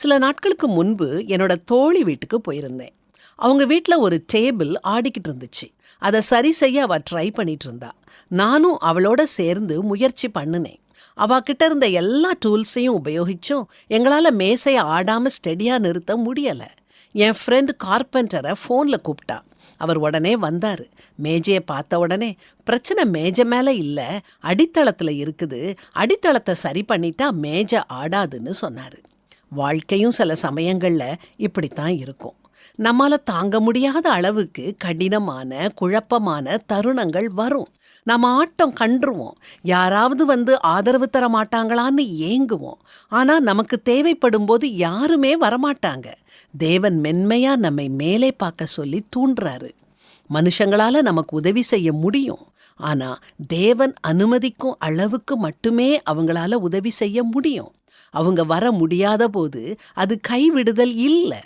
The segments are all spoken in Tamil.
சில நாட்களுக்கு முன்பு என்னோட தோழி வீட்டுக்கு போயிருந்தேன். அவங்க வீட்டில் ஒரு டேபிள் ஆடிக்கிட்டு இருந்துச்சு. அதை சரி செய்ய அவ ட்ரை பண்ணிட்டு இருந்தா. நானும் அவளோட சேர்ந்து முயற்சி பண்ணினேன். அவகிட்ட இருந்த எல்லா டூல்ஸையும் உபயோகிச்சும் எங்களால் மேசையை ஆடாமல் ஸ்டெடியாக நிறுத்த முடியலை. என் ஃப்ரெண்ட் கார்பெண்டரை ஃபோனில் கூப்பிட்டா அவர் உடனே வந்தார். மேஜையை பார்த்த உடனே பிரச்சனை மேஜை மேலே இல்லை. அடித்தளத்தில் இருக்குது. அடித்தளத்தை சரி பண்ணிட்டா மேஜை ஆடாதுன்னு சொன்னார். வாழ்க்கையும் சில சமயங்களில் இப்படித்தான் இருக்கும். நம்மால தாங்க முடியாத அளவுக்கு கடினமான குழப்பமான தருணங்கள் வரும். நம்ம ஆட்டம் கண்டுருவோம் யாராவது வந்து ஆதரவு தர மாட்டாங்களான்னு ஏங்குவோம். ஆனா நமக்கு தேவைப்படும் போது யாருமே வரமாட்டாங்க. தேவன் மென்மையா நம்மை மேலே பார்க்க சொல்லி தூண்டுறாரு. மனுஷங்களால நமக்கு உதவி செய்ய முடியும். ஆனா தேவன் அனுமதிக்கும் அளவுக்கு மட்டுமே அவங்களால உதவி செய்ய முடியும். அவங்க வர முடியாத போது அது கைவிடுதல் இல்லை.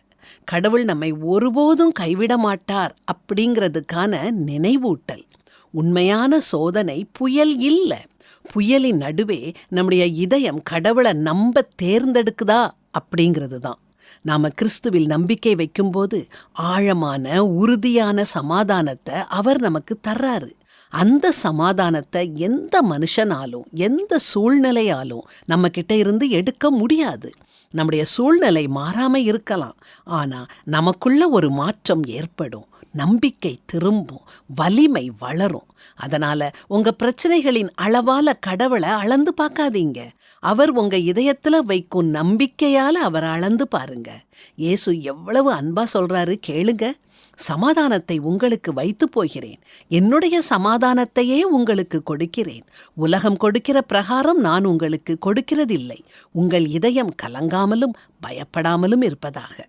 கடவுள் நம்மை ஒருபோதும் கைவிட மாட்டார் அப்படிங்கிறதுக்கான நினைவூட்டல். உண்மையான சோதனை புயல் இல்லை. புயலின் நடுவே நம்முடைய இதயம் கடவுளை நம்ப தேர்ந்தெடுக்குதா அப்படிங்கிறது தான் நாம கிறிஸ்துவில் நம்பிக்கை வைக்கும்போது ஆழமான உறுதியான சமாதானத்தை அவர் நமக்கு தர்றாரு. அந்த சமாதானத்தை எந்த மனுஷனாலும் எந்த சூழ்நிலையாலும் நம்ம கிட்ட இருந்து எடுக்க முடியாது. நம்முடைய சூழ்நிலை மாறாம இருக்கலாம். ஆனா நமக்குள்ள ஒரு மாற்றம் ஏற்படும். நம்பிக்கை திரும்பும். வலிமை வளரும். அதனால உங்க பிரச்சனைகளின் அளவால கடவுளை அளந்து பார்க்காதீங்க. அவர் உங்க இதயத்துல வைக்கும் நம்பிக்கையால அவரை அளந்து பாருங்க. இயேசு எவ்வளவு அன்பா சொல்றாரு கேளுங்க. சமாதானத்தை உங்களுக்கு வைத்து போகிறேன். என்னுடைய சமாதானத்தையே உங்களுக்கு கொடுக்கிறேன். உலகம் கொடுக்கிற பிரகாரம் நான் உங்களுக்கு கொடுக்கிறதில்லை. உங்கள் இதயம் கலங்காமலும் பயப்படாமலும் இருப்பதாக.